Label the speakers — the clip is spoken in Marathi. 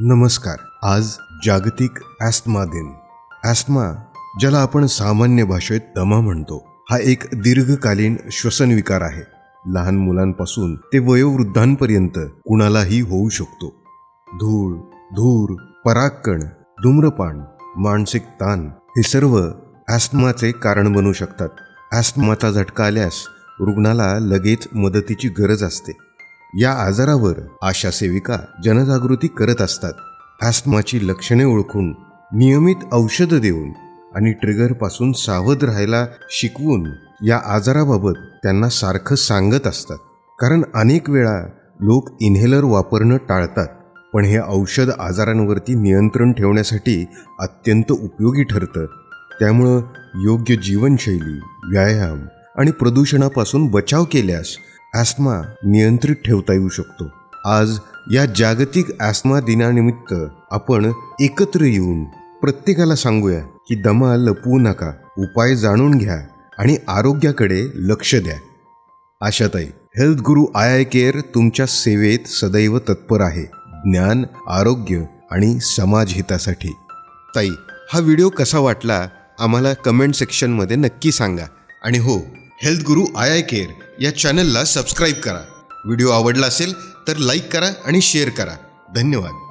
Speaker 1: नमस्कार. आज जागतिक ॲस्मा दिन. ॲस्मा ज्याला आपण सामान्य भाषेत दमा म्हणतो हा एक दीर्घकालीन श्वसन विकार आहे. लहान मुलांपासून ते वयोवृद्धांपर्यंत कुणालाही होऊ शकतो. धूळ धूर परागकण धूम्रपान मानसिक ताण हे सर्व ॲस्माचे कारण बनू शकतात. ॲस्माचा झटका आल्यास रुग्णाला लगेच मदतीची गरज असते. या आजारावर आशा सेविका जनजागृती करत असतात. ॲस्थमाची लक्षणे ओळखून नियमित औषधं देऊन आणि ट्रिगरपासून सावध राहायला शिकवून या आजाराबाबत त्यांना सारखं सांगत असतात. कारण अनेक वेळा लोक इन्हेलर वापरणं टाळतात पण हे औषध आजारांवरती नियंत्रण ठेवण्यासाठी अत्यंत उपयोगी ठरतं. त्यामुळं योग्य जीवनशैली व्यायाम आणि प्रदूषणापासून बचाव केल्यास ॲस्मा नियंत्रित ठेवता येऊ शकतो. आज या जागतिक ॲस्मा दिनानिमित्त आपण एकत्र येऊन प्रत्येकाला सांगूया की दमा लपवू नका उपाय जाणून घ्या आणि आरोग्याकडे लक्ष द्या. Ashatai health Guru I I care तुमच्या सेवेत सदैव तत्पर आहे. ज्ञान आरोग्य आणि समाज हितासाठी. ताई हा व्हिडिओ कसा वाटला? आम्हाला कमेंट सेक्शनमध्ये नक्की सांगा. आणि हो health Guru I I care या चॅनलला सबस्क्राईब करा. व्हिडिओ आवडला असेल तर लाईक करा आणि शेअर करा. धन्यवाद.